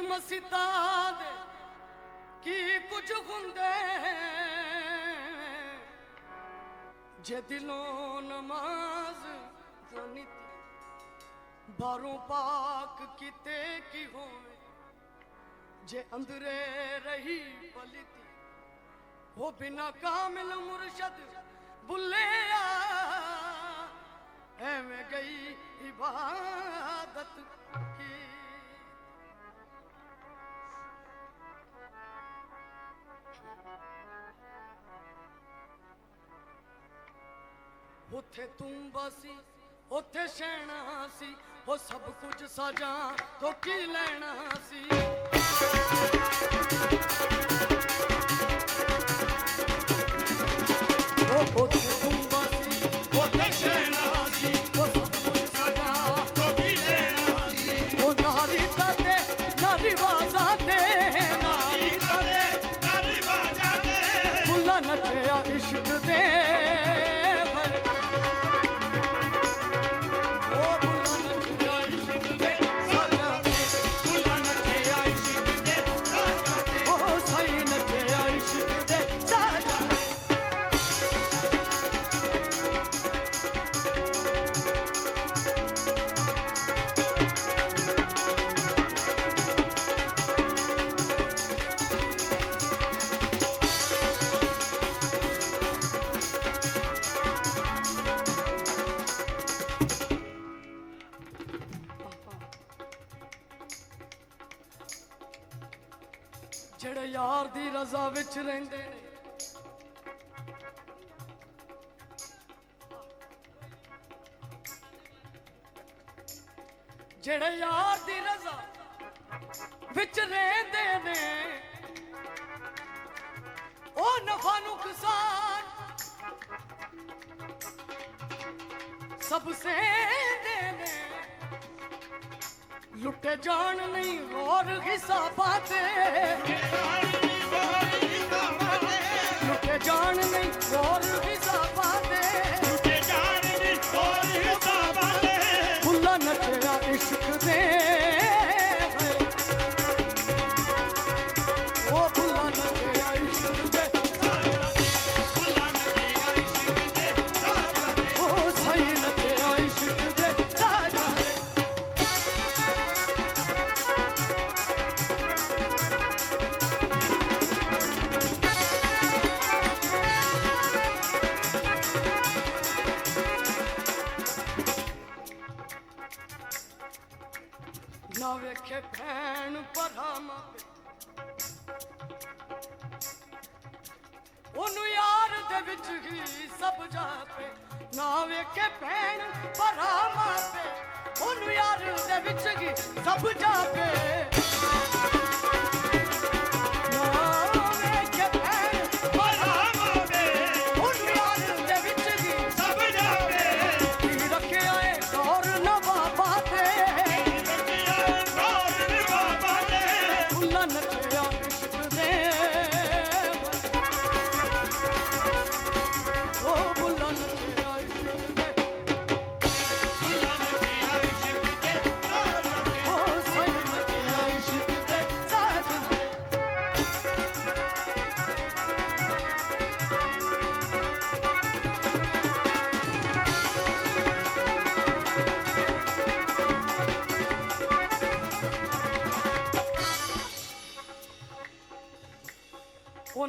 ਮਸੀਤਾਂ ਦੇ ਕੀ ਕੁਝ ਹੁੰਦੇ? ਜੇ ਦਿਲੋਂ ਨਮਾਜ਼ ਜਾਨੀ ਬਾਹਰੋਂ ਪਾਕ ਕੀਤੇ ਕੀ ਹੋਵੇ? ਜੇ ਅੰਦਰੇ ਰਹੀ ਪਲਿਤੀ ਉਹ ਬਿਨਾ ਕਾਮਿਲ ਮੁਰਸ਼ਦ ਬੁੱਲਿਆ ਐਵੇਂ ਗਈ ਇਬਾਦਤ। ਉੱਥੇ ਤੂੰ ਬਸੀ ਉੱਥੇ ਸ਼ਹਿਣਾ ਸੀ ਉਹ ਸਭ ਕੁਝ ਸਾਜਾ ਤੋਂ ਕੀ ਲੈਣਾ ਸੀ? ਜਿਹੜੇ ਯਾਰ ਦੀ ਰਜ਼ਾ ਵਿੱਚ ਰਹਿੰਦੇ ਨੇ। ਜਿਹੜੇ ਯਾਰ ਦੀ ਰਜ਼ਾ ਵਿੱਚ ਰਹਿੰਦੇ ਨੇ, ਉਹ ਨਫਾ ਨੁਕਸਾਨ ਸਭ ਸੇ ਲੁੱਟੇ ਜਾਣ ਨਹੀਂ ਹੋਰ ਹਿਸਾਬਾਂ ਤੇ। ਲੁੱਟੇ ਜਾਣ ਨਹੀਂ ਹੋਰ ਹਿਸਾਬਾਂ ਤੇ। ਤੇ ਜਾਣ ਦੀ ਹੋਰ ਹਿਸਾਬਾਂ ਦੇ ਫੁੱਲਾ ਨੱਚਿਆ ਇਸ਼ਕ ਦੇ ਨਾ ਵੇਖੇ ਭੈਣ ਪਰਾਮਾ ਉਹਨੂੰ ਯਾਰ ਦੇ ਵਿੱਚ ਹੀ ਸਭ ਜਾਪੇ। ਨਾ ਵੇਖੇ ਭੈਣ ਪਰਾਮਾ ਤੇ ਉਹਨੂੰ ਯਾਰ ਦੇ ਵਿੱਚ ਹੀ ਸਭ ਜਾਪੇ।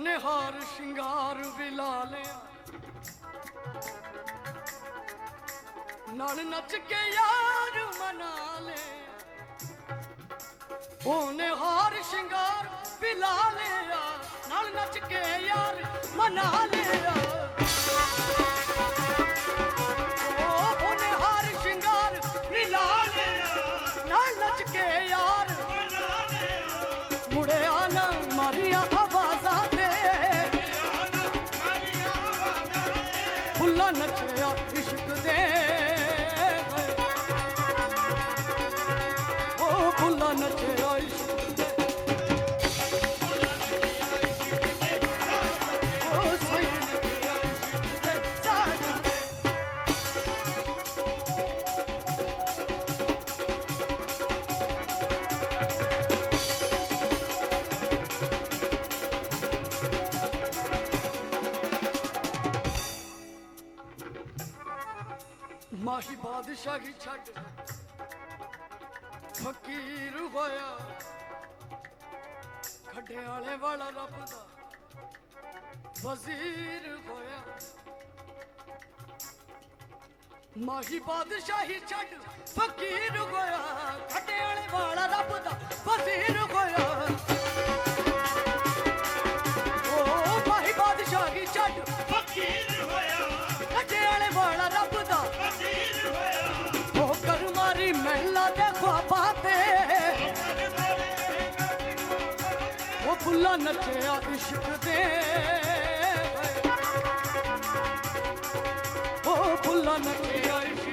ਉਹਨੇ ਹਾਰ ਸ਼ਿੰਗਾਰ ਵੀ ਲਾ ਲਿਆ। ਨਾਲ ਨੱਚ ਕੇ ਯਾਰ ਮਨਾ ਲਿਆ। ਉਹਨੇ ਹਾਰ ਸ਼ਿੰਗਾਰ ਵੀ ਲਾ ਲਿਆ। ਨਾਲ ਨੱਚ ਕੇ ਯਾਰ ਮਨਾ ਲਿਆ। ਫੁੱਲਾ ਨੱਚਿਆ ਇਸ਼ਕ ਦੇ ਉਹ ਫੁੱਲਾ ਨੱਚਿਆ ਮਾਹੀ ਬਾਦਸ਼ਾਹੀ ਛੱਡ ਫਕੀਰ ਹੋਇਆ। ਖੱਡੇ ਵਾਲੇ ਵਾਲਾ ਰੱਬ ਦਾ ਵਜ਼ੀਰ ਹੋਇਆ। ਮਾਹੀ ਬਾਦਸ਼ਾਹੀ ਛੱਡ ਫਕੀਰ ਹੋਇਆ। ਖੱਡੇ ਵਾਲੇ ਵਾਲਾ ਰੱਬ ਦਾ ਵਜ਼ੀਰ ਹੋਇਆ। ਉਹ ਫੁੱਲਾ ਨੱਚਿਆ ਇਸ਼ਕ ਦੇ। ਉਹ ਫੁੱਲਾ ਨੱਚਿਆ ਇਸ਼ਕ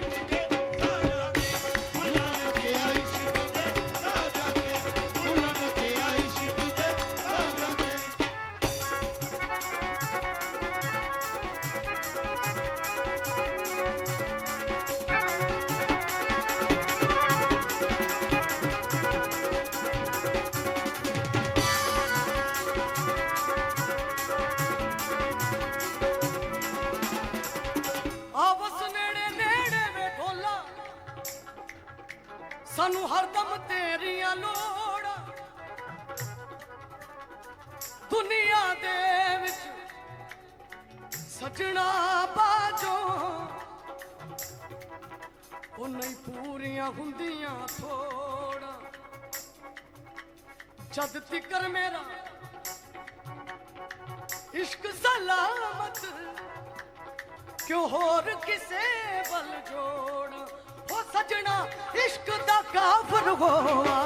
ਸਾਨੂੰ ਹਰਦਮ ਤੇਰੀਆਂ ਲੋੜਾਂ ਦੁਨੀਆ ਦੇ ਵਿੱਚ ਸਜਣਾ ਬਾਜੋ। ਉਹ ਨਹੀਂ ਪੂਰੀਆਂ ਹੁੰਦੀਆਂ ਥੋੜਾਂ। ਜਦ ਤਿਕਰ ਮੇਰਾ ਇਸ਼ਕ ਸਲਾਮਤ, ਕਿਉਂ ਹੋਰ ਕਿਸੇ ਵੱਲ ਜੋੜ? ਸਜਣਾ ਇਸ਼ਕ ਦਾ ਕਾਫਰ ਹੋਆ।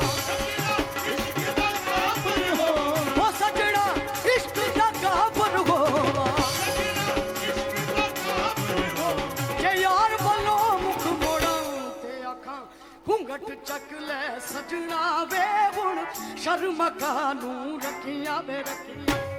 ਯਾਰ ਵੱਲੋਂ ਮੁਖ ਮੋੜਾਂ ਤੇ ਆਖਾਂ ਘੁੰਗਟ ਚੱਕ ਲੈ ਸਜਣਾ ਵੇ ਹੁਣ। ਸ਼ਰਮਕਾ ਨੂੰ ਰੱਖੀਆਂ ਵੇ ਰੱਖੀਆਂ।